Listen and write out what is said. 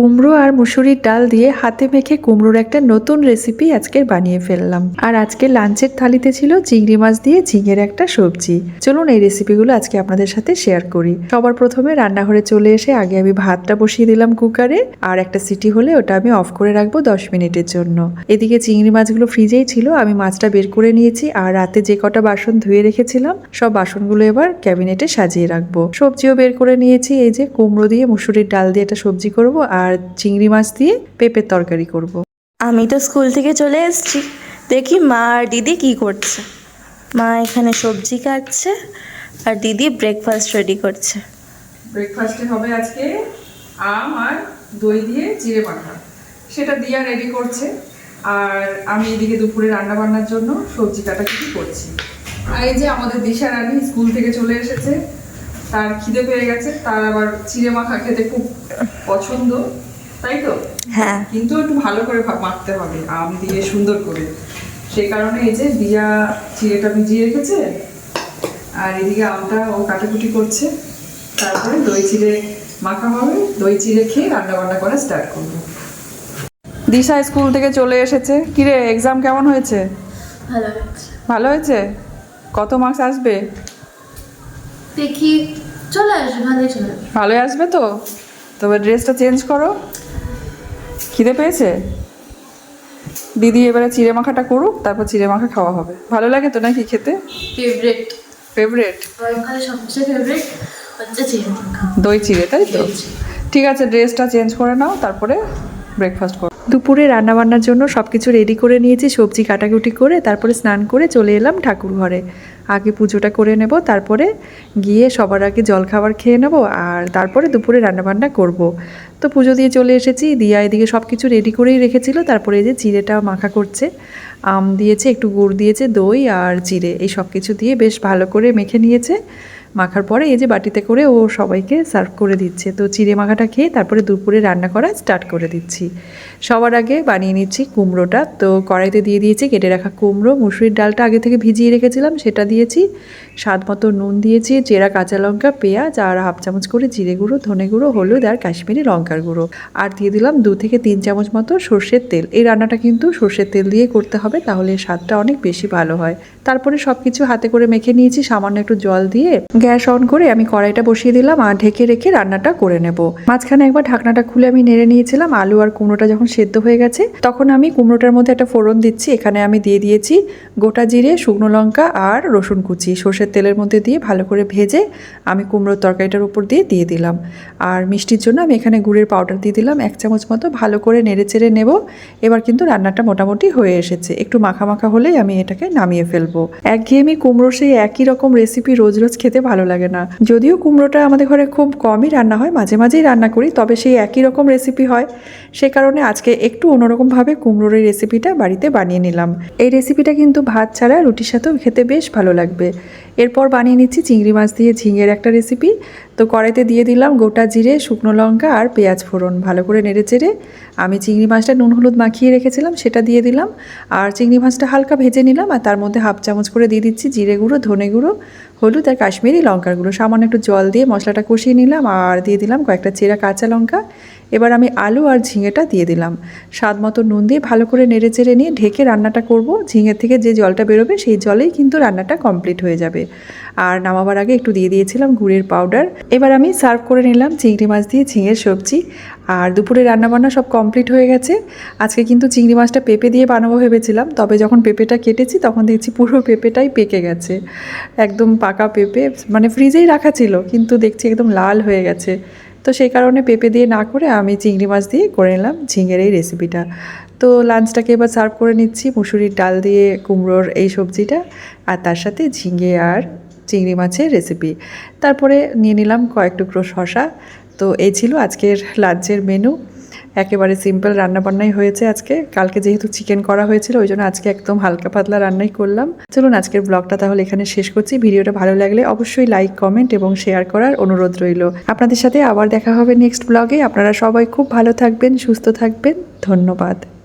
কুমড়ো আর মুসুরির ডাল দিয়ে হাতে মেখে কুমড়োর একটা নতুন রেসিপি আজকে বানিয়ে ফেললাম। আর আজকে লাঞ্চের থালিতে ছিল চিংড়ি মাছ দিয়ে ঝিঙের একটা সবজি। চলুন এই রেসিপিগুলো আজকে আপনাদের সাথে শেয়ার করি। সবার প্রথমে রান্নাঘরে চলে এসে আগে আমি ভাতটা বসিয়ে দিলাম কুকারে আর একটা সিটি হলে ওটা আমি অফ করে রাখব দশ মিনিটের জন্য। এদিকে চিংড়ি মাছগুলো ফ্রিজেই ছিল, আমি মাছটা বের করে নিয়েছি, আর রাতে যে কটা বাসন ধুয়ে রেখেছিলাম, সব বাসনগুলো এবার ক্যাবিনেটে সাজিয়ে রাখব। সবজিও বের করে নিয়েছি, এই যে কুমড়ো দিয়ে মুসুরির ডাল দিয়ে একটা সবজি করব, আর চিংড়ি মাছ দিয়ে পেঁপের তরকারি করব। আমি তো স্কুল থেকে চলে এসেছি। দেখি মা আর দিদি কি করছে। মা এখানে সবজি কাটছে আর দিদি ব্রেকফাস্ট রেডি করছে। ব্রেকফাস্টে হবে আজকে আম আর দই দিয়ে জিরে মাখা। সেটা দিয়া রেডি করছে। আর আমি এদিকে দুপুরে রান্না বান্নার জন্য সবজি কাটা কিছু করছি। আর এই যে আমাদের দিশা রানী স্কুল থেকে চলে এসেছে। তার খিদে পেয়ে গেছে তার আবার চিড়ে মাখা খেতে খুব পছন্দ তাই তো? হ্যাঁ। কিন্তু একটু ভালো করে মাখতে হবে আম দিয়ে সুন্দর করে। সেই কারণে এই যে দিয়া চিড়েটা ভিজিয়ে রেখেছে আর এদিকে আমটা ও কাটাকুটি করছে তারপরে দই চিড়ে মাখা হবে দই চিড়ে খেয়ে রান্না বান্না করা স্টার্ট করব। দিশা স্কুল থেকে চলে এসেছে। কিরে এক্সাম কেমন হয়েছে? ভালো ভালো হয়েছে? কত মার্কস আসবে? দেখি চলে আসবে ভালোই চলে আসবে। ভালোই আসবে তো? তবে ড্রেসটা চেঞ্জ করো। খিদে পেয়েছে? দিদি এবারে চিড়ে মাখাটা করুক তারপর চিড়ে মাখা খাওয়া হবে। ভালো লাগে তো নাকি খেতে? ফেভারিট ফেভারেট গরমকালে সবচেয়ে ফেভারিট হচ্ছে দই চিড়ে তাই তো? ঠিক আছে ড্রেসটা চেঞ্জ করে নাও তারপরে ব্রেকফাস্ট করো দুপুরে রান্নাবান্নার জন্য সব কিছু রেডি করে নিয়েছি, সবজি কাটাকুটি করে, তারপরে স্নান করে চলে এলাম ঠাকুর ঘরে। আগে পুজোটা করে নেব, তারপরে গিয়ে সবার আগে জলখাবার খেয়ে নেব আর তারপরে দুপুরে রান্নাবান্না করব। তো পুজো দিয়ে চলে এসেছি, দিয়া এদিকে সব কিছু রেডি করেই রেখেছিল, তারপরে এই যে চিড়েটা মাখা করছে, আম দিয়েছে, একটু গুড় দিয়েছে, দই আর চিড়ে এই সব কিছু দিয়ে বেশ ভালো করে মেখে নিয়েছে। মাখার পরে এই যে বাটিতে করে ও সবাইকে সার্ভ করে দিচ্ছে। তো চিড়ে মাখাটা খেয়ে তারপরে দুপুরে রান্না করা স্টার্ট করে দিচ্ছি। সবার আগে বানিয়ে নিচ্ছি কুমড়োটা। তো কড়াইতে দিয়ে দিয়েছি কেটে রাখা কুমড়ো, মুসুরির ডালটা আগে থেকে ভিজিয়ে রেখেছিলাম, সেটা দিয়েছি। স্বাদ মতো নুন দিয়েছি চেরা কাঁচা লঙ্কা, পেঁয়াজ আর হাফ চামচ করে জিরে গুঁড়ো, ধনে গুঁড়ো, হলুদ আর কাশ্মীরি লঙ্কার গুঁড়ো। আর দিয়ে দিলাম দু থেকে তিন চামচ মতো সর্ষের তেল। এই রান্নাটা কিন্তু সর্ষের তেল দিয়ে করতে হবে, তাহলে স্বাদটা অনেক বেশি ভালো হয়। তারপরে সব কিছু হাতে করে মেখে নিয়েছি, সামান্য একটু জল দিয়ে। গ্যাস অন করে আমি কড়াইটা বসিয়ে দিলাম আর ঢেকে রেখে রান্নাটা করে নেব। মাঝখানে একবার ঢাকনাটা খুলে আমি নেড়ে নিয়েছিলাম, আলু আর কুমড়োটা যখন সেদ্ধ হয়ে গেছে, তখন আমি কুমড়োটার মধ্যে একটা ফোড়ন দিচ্ছি, এখানে আমি দিয়ে দিয়েছি গোটা জিরে, শুকনো লঙ্কা আর রসুন কুচি। সর্ষের তেলের মধ্যে দিয়ে ভালো করে ভেজে আমি কুমড়োর তরকারিটার উপর দিয়ে দিয়ে দিলাম। আর মিষ্টির জন্য আমি এখানে গুড়ের পাউডার দিয়ে দিলাম, এক চামচ মতো ভালো করে নেড়ে চেড়ে নেব। এবার কিন্তু রান্নাটা মোটামুটি হয়ে এসেছে। একটু মাখা মাখা হলেই আমি এটাকে নামিয়ে ফেলব। একঘেয়েমি কুমড়ো সেই একই রকম রেসিপি রোজ রোজ খেতে ভালো লাগে না। যদিও কুমড়োটা আমাদের ঘরে খুব কমই রান্না হয়, মাঝে মাঝেই রান্না করি, তবে সেই একই রকম রেসিপি হয়। সে কারণে আজকে একটু অন্যরকমভাবে কুমড়োর এই রেসিপিটা বাড়িতে বানিয়ে নিলাম। এই রেসিপিটা কিন্তু ভাত ছাড়া রুটির সাথেও খেতে বেশ ভালো লাগবে। এরপর বানিয়ে নিচ্ছি চিংড়ি মাছ দিয়ে ঝিঙের একটা রেসিপি তো কড়াইতে দিয়ে দিলাম গোটা জিরে, শুকনো লঙ্কা আর পেঁয়াজ ফোড়ন। ভালো করে নেড়ে চেড়ে আমি চিংড়ি মাছটা নুন হলুদ মাখিয়ে রেখেছিলাম, সেটা দিয়ে দিলাম। আর চিংড়ি মাছটা হালকা ভেজে নিলাম আর তার মধ্যে হাফ চামচ করে দিয়ে দিচ্ছি জিরে গুঁড়ো, ধনে গুঁড়ো, হলুদ আর কাশ্মীরি লঙ্কার গুঁড়ো। সামান্য একটু জল দিয়ে মশলাটা কষিয়ে নিলাম আর দিয়ে দিলাম কয়েকটা চেরা কাঁচা লঙ্কা। এবার আমি আলু আর ঝিঙেটা দিয়ে দিলাম। স্বাদ মতো নুন দিয়ে ভালো করে নেড়ে চেড়ে নিয়ে ঢেকে রান্নাটা করব। ঝিঙের থেকে যে জলটা বেরোবে সেই জলেই কিন্তু রান্নাটা কমপ্লিট হয়ে যাবে। আর নামাবার আগে একটু দিয়ে দিয়েছিলাম গুড়ের পাউডার। এবার আমি সার্ভ করে নিলাম চিংড়ি মাছ দিয়ে ঝিঙের সবজি। আর দুপুরে রান্নাবান্না সব কমপ্লিট হয়ে গেছে। আজকে কিন্তু চিংড়ি মাছটা পেঁপে দিয়ে বানাবো ভেবেছিলাম। তবে যখন পেঁপেটা কেটেছি তখন দেখছি পুরো পেঁপেটাই পেকে গেছে। একদম পাকা পেঁপে মানে ফ্রিজেই রাখা ছিল, কিন্তু দেখছি একদম লাল হয়ে গেছে। তো সেই কারণে পেঁপে দিয়ে না করে আমি চিংড়ি মাছ দিয়ে করে নিলাম ঝিঙের এই রেসিপিটা তো লাঞ্চটাকে এবার সার্ভ করে নিচ্ছি মুসুরির ডাল দিয়ে, কুমড়োর এই সবজিটা আর তার সাথে ঝিঙে আর চিংড়ি মাছের রেসিপি তারপরে নিয়ে নিলাম কয়েক টুকরো শশা তো এই ছিল আজকের লাঞ্চের মেনু একেবারে সিম্পল রান্নাবান্নাই হয়েছে আজকে। কালকে যেহেতু চিকেন করা হয়েছিল, ওই জন্য আজকে একদম হালকা পাতলা রান্নাই করলাম। চলুন আজকের ব্লগটা তাহলে এখানে শেষ করছি। ভিডিওটা ভালো লাগলে অবশ্যই লাইক কমেন্ট এবং শেয়ার করার অনুরোধ রইল। আপনাদের সাথে আবার দেখা হবে নেক্সট ব্লগে আপনারা সবাই খুব ভালো থাকবেন, সুস্থ থাকবেন। ধন্যবাদ।